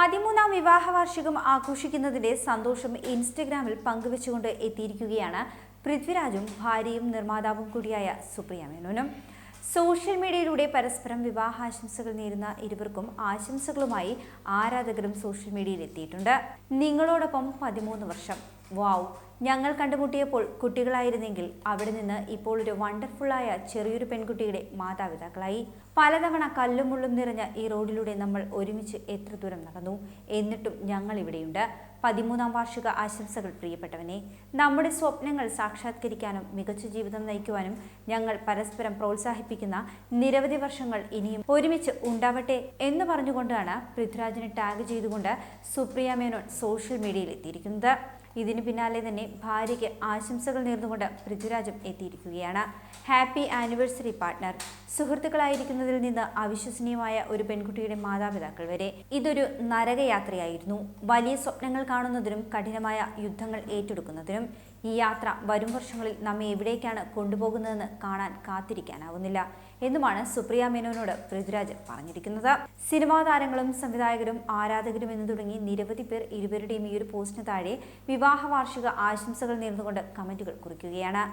പതിമൂന്നാം വിവാഹ വാർഷികം ആഘോഷിക്കുന്നതിന്റെ സന്തോഷം ഇൻസ്റ്റഗ്രാമിൽ പങ്കുവെച്ചുകൊണ്ട് എത്തിയിരിക്കുകയാണ് പൃഥ്വിരാജും ഭാര്യയും നിർമ്മാതാവും കൂടിയായ സുപ്രിയ മേനോനും. സോഷ്യൽ മീഡിയയിലൂടെ പരസ്പരം വിവാഹാശംസകൾ നേരുന്ന ഇരുവർക്കും ആശംസകളുമായി ആരാധകരും സോഷ്യൽ മീഡിയയിൽ എത്തിയിട്ടുണ്ട്. നിങ്ങളോടൊപ്പം പതിമൂന്ന് വർഷം. വാവ് ഞങ്ങൾ കണ്ടുമുട്ടിയപ്പോൾ കുട്ടികളായിരുന്നെങ്കിൽ അവിടെ നിന്ന് ഇപ്പോൾ ഒരു വണ്ടർഫുള്ളായ ചെറിയൊരു പെൺകുട്ടിയുടെ മാതാപിതാക്കളായി. പലതവണ കല്ലും മുള്ളും നിറഞ്ഞ ഈ റോഡിലൂടെ നമ്മൾ ഒരുമിച്ച് എത്ര ദൂരം നടന്നു? എന്നിട്ടും ഞങ്ങൾ ഇവിടെയുണ്ട്. പതിമൂന്നാം വാർഷിക ആശംസകൾ പ്രിയപ്പെട്ടവനെ നമ്മുടെ സ്വപ്നങ്ങൾ സാക്ഷാത്കരിക്കാനും മികച്ച ജീവിതം നയിക്കുവാനും ഞങ്ങൾ പരസ്പരം പ്രോത്സാഹിപ്പിക്കുന്ന നിരവധി വർഷങ്ങൾ ഇനിയും ഒരുമിച്ച് ഉണ്ടാവട്ടെ എന്ന് പറഞ്ഞുകൊണ്ടാണ് പൃഥ്വിരാജിനെ ടാഗ് ചെയ്തുകൊണ്ട് സുപ്രിയ മേനോൻ സോഷ്യൽ മീഡിയയിൽ എത്തിയിരിക്കുന്നത്. ഇതിന് പിന്നാലെ തന്നെ ഭാര്യയ്ക്ക് ആശംസകൾ നേർന്നുകൊണ്ട് പൃഥ്വിരാജും എത്തിയിരിക്കുകയാണ്. Happy anniversary partner. സുഹൃത്തുക്കളായിരിക്കുന്നതിൽ നിന്ന് അവിശ്വസനീയമായ ഒരു പെൺകുട്ടിയുടെ മാതാപിതാക്കൾ വരെ. ഇതൊരു നരകയാത്രയായിരുന്നു. വലിയ സ്വപ്നങ്ങൾ കാണുന്നതിനും കഠിനമായ യുദ്ധങ്ങൾ ഏറ്റെടുക്കുന്നതിനും ഈ യാത്ര വരും വർഷങ്ങളിൽ നമ്മെ എവിടേക്കാണ് കൊണ്ടുപോകുന്നതെന്ന് കാണാൻ കാത്തിരിക്കാനാവുന്നില്ല എന്നുമാണ് സുപ്രിയ മേനോനോട് പൃഥ്വിരാജ് പറഞ്ഞിരിക്കുന്നത്. സിനിമാ താരങ്ങളും സംവിധായകരും ആരാധകരും എന്ന് തുടങ്ങി നിരവധി പേർ ഇരുവരുടെയും ഈ ഒരു പോസ്റ്റിന് താഴെ വിവാഹ വാർഷിക ആശംസകൾ നേർന്നുകൊണ്ട് കമന്റുകൾ കുറിക്കുകയാണ്.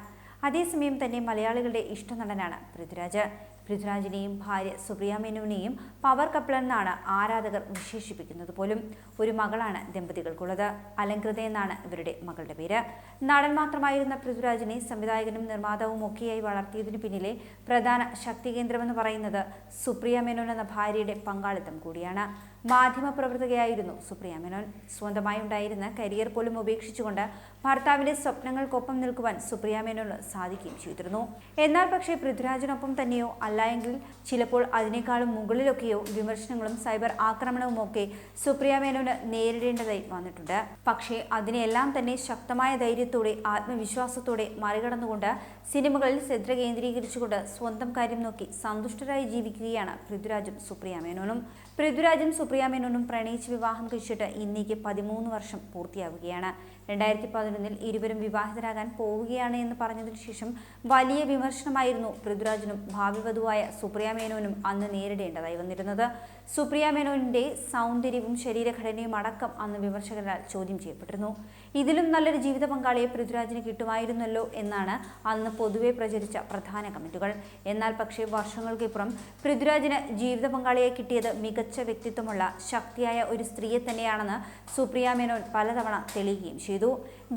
അതേസമയം തന്നെ മലയാളികളുടെ ഇഷ്ടനടനാണ് പൃഥ്വിരാജ്. പൃഥ്വിരാജിനെയും ഭാര്യ സുപ്രിയ മേനോനെയും പവർ കപ്പിൾ എന്നാണ് ആരാധകർ വിശേഷിപ്പിക്കുന്നത് പോലും. ഒരു മകളാണ് ദമ്പതികൾക്കുള്ളത്. അലങ്കൃത എന്നാണ് ഇവരുടെ മകളുടെ പേര്. നടൻ മാത്രമായിരുന്ന പൃഥ്വിരാജിനെ സംവിധായകനും നിർമ്മാതാവും ഒക്കെയായി വളർത്തിയതിനു പിന്നിലെ പ്രധാന ശക്തി കേന്ദ്രമെന്ന് പറയുന്നത് സുപ്രിയ മേനോൻ എന്ന ഭാര്യയുടെ പങ്കാളിത്തം കൂടിയാണ്. മാധ്യമ പ്രവർത്തകയായിരുന്നു സുപ്രിയ മേനോൻ. സ്വന്തമായി ഉണ്ടായിരുന്ന കരിയർ പോലും ഉപേക്ഷിച്ചുകൊണ്ട് ഭർത്താവിന്റെ സ്വപ്നങ്ങൾക്കൊപ്പം നിൽക്കുവാൻ സുപ്രിയ മേനോന് സാധിക്കുകയും ചെയ്തിരുന്നു. എന്നാൽ പക്ഷേ പൃഥ്വിരാജിനൊപ്പം തന്നെയോ അല്ലായെങ്കിൽ ചിലപ്പോൾ അതിനേക്കാളും മുകളിലൊക്കെയോ വിമർശനങ്ങളും സൈബർ ആക്രമണവും ഒക്കെ സുപ്രിയ മേനോന് നേരിടേണ്ടതായി വന്നിട്ടുണ്ട്. പക്ഷേ അതിനെല്ലാം തന്നെ ശക്തമായ ധൈര്യത്തോടെ ആത്മവിശ്വാസത്തോടെ മറികടന്നുകൊണ്ട് സിനിമകളിൽ ശ്രദ്ധ കേന്ദ്രീകരിച്ചുകൊണ്ട് സ്വന്തം കാര്യം നോക്കി സന്തുഷ്ടരായി ജീവിക്കുകയാണ് പൃഥ്വിരാജും സുപ്രിയ മേനോനും. പൃഥ്വിരാജും സുപ്രിയ മേനോനും പ്രണയിച്ച് വിവാഹം കഴിച്ചിട്ട് ഇന്നേക്ക് പതിമൂന്ന് വർഷം പൂർത്തിയാവുകയാണ്. രണ്ടായിരത്തി പതിനൊന്നിൽ ഇരുവരും വിവാഹിതരാകാൻ പോവുകയാണ് എന്ന് പറഞ്ഞതിനു ശേഷം വലിയ വിമർശനമായിരുന്നു പൃഥ്വിരാജിനും ഭാവി വധുവായ സുപ്രിയ മേനോനും അന്ന് നേരിടേണ്ടതായി വന്നിരുന്നത്. സുപ്രിയ മേനോനിന്റെ സൗന്ദര്യവും ശരീരഘടനയും അടക്കം അന്ന് വിമർശകരാൽ ചോദ്യം ചെയ്യപ്പെട്ടിരുന്നു. ഇതിലും നല്ലൊരു ജീവിത പങ്കാളിയെ പൃഥ്വിരാജിന് കിട്ടുമായിരുന്നല്ലോ എന്നാണ് അന്ന് പൊതുവെ പ്രചരിച്ച പ്രധാന കമന്റുകൾ. എന്നാൽ പക്ഷേ വർഷങ്ങൾക്കിപ്പുറം പൃഥ്വിരാജിന് ജീവിത പങ്കാളിയെ കിട്ടിയത് മികച്ച വ്യക്തിത്വമുള്ള ശക്തിയായ ഒരു സ്ത്രീയെ തന്നെയാണെന്ന് സുപ്രിയ മേനോൻ പലതവണ തെളിയുകയും ചെയ്തു.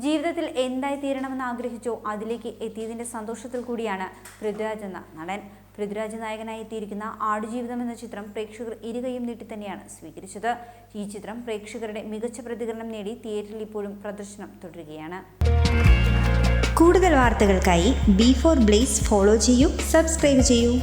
ജീവിതത്തിൽ എന്തായി തീരണമെന്ന് ആഗ്രഹിച്ചോ അതിലേക്ക് എത്തിയതിന്റെ സന്തോഷത്തിൽ കൂടിയാണ് പൃഥ്വിരാജ് എന്ന നടൻ. പൃഥ്വിരാജ് നായകനായി എത്തിയിരിക്കുന്ന ആടുജീവിതം എന്ന ചിത്രം പ്രേക്ഷകർ ഇരുകയും നീട്ടി തന്നെയാണ് സ്വീകരിച്ചത്. ഈ ചിത്രം പ്രേക്ഷകരുടെ മികച്ച പ്രതികരണം നേടി തിയേറ്ററിൽ ഇപ്പോഴും പ്രദർശനം തുടരുകയാണ്. കൂടുതൽ വാർത്തകൾക്കായി ബി ഫോർ ബ്ലേസ് ഫോളോ ചെയ്യൂ സബ്സ്ക്രൈബ് ചെയ്യൂ.